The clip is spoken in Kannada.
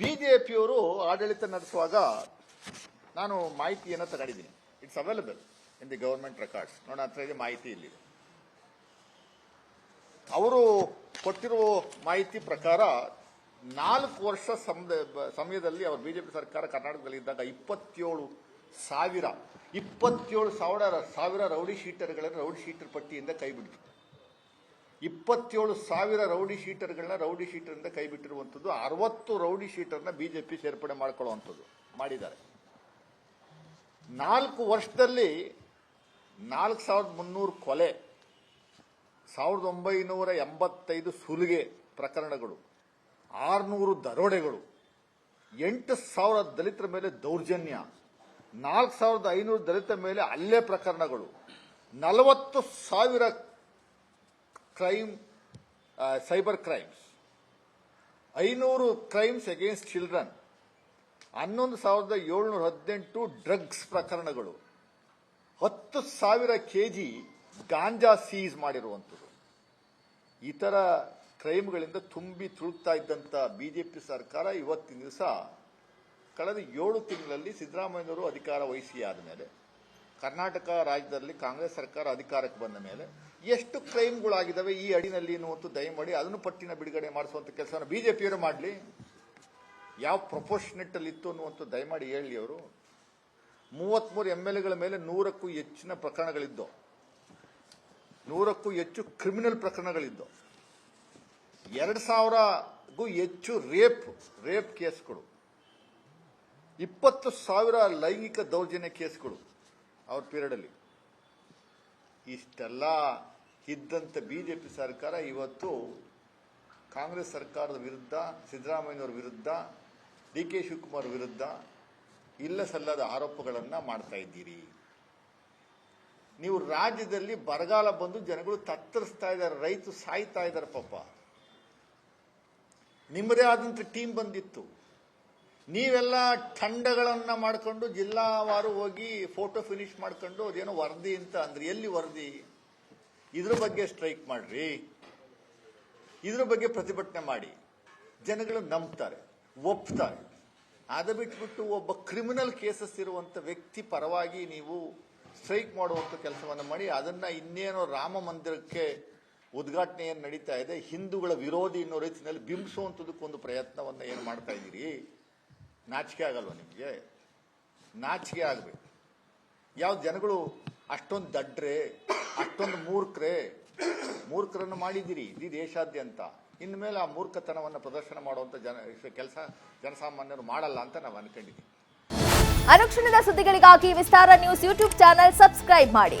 ಬಿಜೆಪಿಯವರು ಆಡಳಿತ ನಡೆಸುವಾಗ ನಾನು ಮಾಹಿತಿಯನ್ನು ತಗೊಂಡಿದ್ದೀನಿ. It's available in the government records ನೋಡೋಣ, ಹತ್ರ ಇದೆ ಮಾಹಿತಿ ಇಲ್ಲಿದೆ ಅವರು ಕೊಟ್ಟಿರುವ ಮಾಹಿತಿ ಪ್ರಕಾರ ನಾಲ್ಕು ವರ್ಷ ಸಮಯದಲ್ಲಿ ಅವರು ಬಿಜೆಪಿ ಸರ್ಕಾರ ಕರ್ನಾಟಕದಲ್ಲಿ ಇದ್ದಾಗ ಇಪ್ಪತ್ತೇಳು ಸಾವಿರ ಇಪ್ಪತ್ತೇಳು ಸಾವಿರ ಸಾವಿರ ರೌಡಿ ಶೀಟರ್ಗಳನ್ನು, ರೌಡಿ ಶೀಟರ್ ಪಟ್ಟಿಯಿಂದ ಕೈಬಿಡ್ತು ಇಪ್ಪತ್ತೇಳು ಸಾವಿರ ರೌಡಿ ಶೀಟರ್ಗಳನ್ನ ರೌಡಿ ಶೀಟರಿಂದ ಕೈ ಬಿಟ್ಟಿರುವಂಥದ್ದು ಅರವತ್ತು ರೌಡಿ ಶೀಟರ್ನ ಬಿಜೆಪಿ ಸೇರ್ಪಡೆ ಮಾಡ್ಕೊಳ್ಳುವಂಥದ್ದು ಮಾಡಿದ್ದಾರೆ. ನಾಲ್ಕು ವರ್ಷದಲ್ಲಿ ನಾಲ್ಕು ಸಾವಿರದ ಮುನ್ನೂರು ಕೊಲೆ, ಸಾವಿರದ ಒಂಬೈನೂರ ಎಂಬತ್ತೈದು ಸುಲಿಗೆ ಪ್ರಕರಣಗಳು, ಆರುನೂರು ದರೋಡೆಗಳು, ಎಂಟು ಸಾವಿರ ದಲಿತರ ಮೇಲೆ ದೌರ್ಜನ್ಯ, ನಾಲ್ಕು ಸಾವಿರದ ಐನೂರು ದಲಿತರ ಮೇಲೆ ಅಲ್ಲೇ ಪ್ರಕರಣಗಳು, ನಲವತ್ತು ಸಾವಿರ ಕ್ರೈಮ್ ಸೈಬರ್ ಕ್ರೈಮ್ಸ್ ಐನೂರು ಕ್ರೈಮ್ಸ್ ಅಗೇನ್ಸ್ಟ್ ಚಿಲ್ಡ್ರನ್ ಹನ್ನೊಂದು ಸಾವಿರದ ಏಳ್ನೂರ ಹದಿನೆಂಟು ಡ್ರಗ್ಸ್ ಪ್ರಕರಣಗಳು. ಹತ್ತು ಸಾವಿರ ಕೆಜಿ ಗಾಂಜಾ ಸೀಸ್ ಮಾಡಿರುವಂಥದ್ದು. ಈ ಥರ ಕ್ರೈಮ್ಗಳಿಂದ ತುಂಬಿ ತುಳುಕ್ತಾ ಇದ್ದಂಥ ಬಿಜೆಪಿ ಸರ್ಕಾರ ಇವತ್ತಿನ ದಿವಸ, ಕಳೆದ ಏಳು ತಿಂಗಳಲ್ಲಿ ಸಿದ್ದರಾಮಯ್ಯನವರು ಅಧಿಕಾರ ವಹಿಸಿ ಆದಮೇಲೆ ಕರ್ನಾಟಕ ರಾಜ್ಯದಲ್ಲಿ ಕಾಂಗ್ರೆಸ್ ಸರ್ಕಾರ ಅಧಿಕಾರಕ್ಕೆ ಬಂದ ಮೇಲೆ ಎಷ್ಟು ಕ್ರೈಮ್ಗಳಾಗಿದ್ದಾವೆ ಈ ಅಡಿನಲ್ಲಿ ಅನ್ನುವಂಥ ದಯಮಾಡಿ ಅದನ್ನು ಪಟ್ಟಿನ ಬಿಡುಗಡೆ ಮಾಡಿಸುವಂಥ ಕೆಲಸವನ್ನು ಬಿಜೆಪಿಯವರು ಮಾಡಲಿ. ಯಾವ ಪ್ರಪೋರ್ಷನೆಟ್ ಅಲ್ಲಿ ಇತ್ತು ಅನ್ನುವಂಥ ದಯಮಾಡಿ ಹೇಳಿ ಅವರು. ಮೂವತ್ಮೂರು ಎಂ ಎಲ್ ಎಗಳ ಮೇಲೆ ನೂರಕ್ಕೂ ಹೆಚ್ಚಿನ ಪ್ರಕರಣಗಳಿದ್ದು ನೂರಕ್ಕೂ ಹೆಚ್ಚು ಕ್ರಿಮಿನಲ್ ಪ್ರಕರಣಗಳಿದ್ದು ಎರಡು ಸಾವಿರಗೂ ಹೆಚ್ಚು ರೇಪ್ ರೇಪ್ ಕೇಸ್ಗಳು. ಇಪ್ಪತ್ತು ಸಾವಿರ ಲೈಂಗಿಕ ದೌರ್ಜನ್ಯ ಕೇಸ್ಗಳು. ಅವ್ರ ಪೀರಿಯಡಲ್ಲಿ ಇಷ್ಟೆಲ್ಲ ಇದ್ದಂಥ ಬಿಜೆಪಿ ಸರ್ಕಾರ ಇವತ್ತು ಕಾಂಗ್ರೆಸ್ ಸರ್ಕಾರದ ವಿರುದ್ಧ, ಸಿದ್ದರಾಮಯ್ಯನವರ ವಿರುದ್ಧ ಡಿ ಕೆ ಶಿವಕುಮಾರ್ ವಿರುದ್ಧ ಇಲ್ಲ ಸಲ್ಲದ ಆರೋಪಗಳನ್ನು ಮಾಡ್ತಾ ಇದ್ದೀರಿ. ನೀವು ರಾಜ್ಯದಲ್ಲಿ ಬರಗಾಲ ಬಂದು ಜನಗಳು ತತ್ತರಿಸ್ತಾ ಇದ್ದಾರೆ, ರೈತರು ಸಾಯ್ತಾ ಇದ್ದಾರೆ ಪಾಪ. ನಿಮ್ಮದೇ ಆದಂಥ ಟೀಮ್ ಬಂದಿತ್ತು. ನೀವೆಲ್ಲ ತಂಡಗಳನ್ನ ಮಾಡಿಕೊಂಡು ಜಿಲ್ಲಾವಾರು ಹೋಗಿ ಫೋಟೋ ಫಿನಿಶ್ ಮಾಡ್ಕೊಂಡು ಅದೇನೋ ವರದಿ ಅಂತ ಅಂದ್ರೆ. ಎಲ್ಲಿ ವರದಿ? ಇದ್ರ ಬಗ್ಗೆ ಸ್ಟ್ರೈಕ್ ಮಾಡ್ರಿ. ಇದ್ರ ಬಗ್ಗೆ ಪ್ರತಿಭಟನೆ ಮಾಡಿ. ಜನಗಳು ನಂಬ್ತಾರೆ, ಒಪ್ತಾರೆ. ಅದ ಬಿಟ್ಬಿಟ್ಟು ಒಬ್ಬ ಕ್ರಿಮಿನಲ್ ಕೇಸಸ್ ಇರುವಂತ ವ್ಯಕ್ತಿ ಪರವಾಗಿ ನೀವು ಸ್ಟ್ರೈಕ್ ಮಾಡುವಂತ ಕೆಲಸವನ್ನು ಮಾಡಿ, ಅದನ್ನ ಇನ್ನೇನೋ ರಾಮ ಮಂದಿರಕ್ಕೆ ಉದ್ಘಾಟನೆ ಏನು ನಡೀತಾ ಇದೆ. ಹಿಂದೂಗಳ ವಿರೋಧಿ ಅನ್ನೋ ರೀತಿಯಲ್ಲಿ ಬಿಂಬಿಸುವಂತದಕ್ಕೊಂದು ಪ್ರಯತ್ನವನ್ನ ಏನು ಮಾಡ್ತಾ ಇದ್ದೀರಿ? ನಾಚಿಕೆ ಆಗಲ್ವಾ ನಿಮಗೆ? ನಾಚಿಕೆ ಆಗಬೇಕು. ಯಾವ ಜನಗಳು ಅಷ್ಟೊಂದು ದಡ್ರೆ ಅಷ್ಟೊಂದು ಮೂರ್ಖ್ರೆ, ಮೂರ್ಖರನ್ನು ಮಾಡಿದ್ದೀರಿ, ಇಡೀ ದೇಶಾದ್ಯಂತ. ಇನ್ಮೇಲೆ ಆ ಮೂರ್ಖತನವನ್ನು ಪ್ರದರ್ಶನ ಮಾಡುವಂತ ಜನ ಕೆಲಸ ಜನಸಾಮಾನ್ಯರು ಮಾಡಲ್ಲ ಅಂತ ನಾವು ಅನ್ಕೊಂಡಿದ್ದೀವಿ ಅನುಕ್ಷಣದ ಸುದ್ದಿಗಳಿಗಾಗಿ Vistara news YouTube channel subscribe ಮಾಡಿ.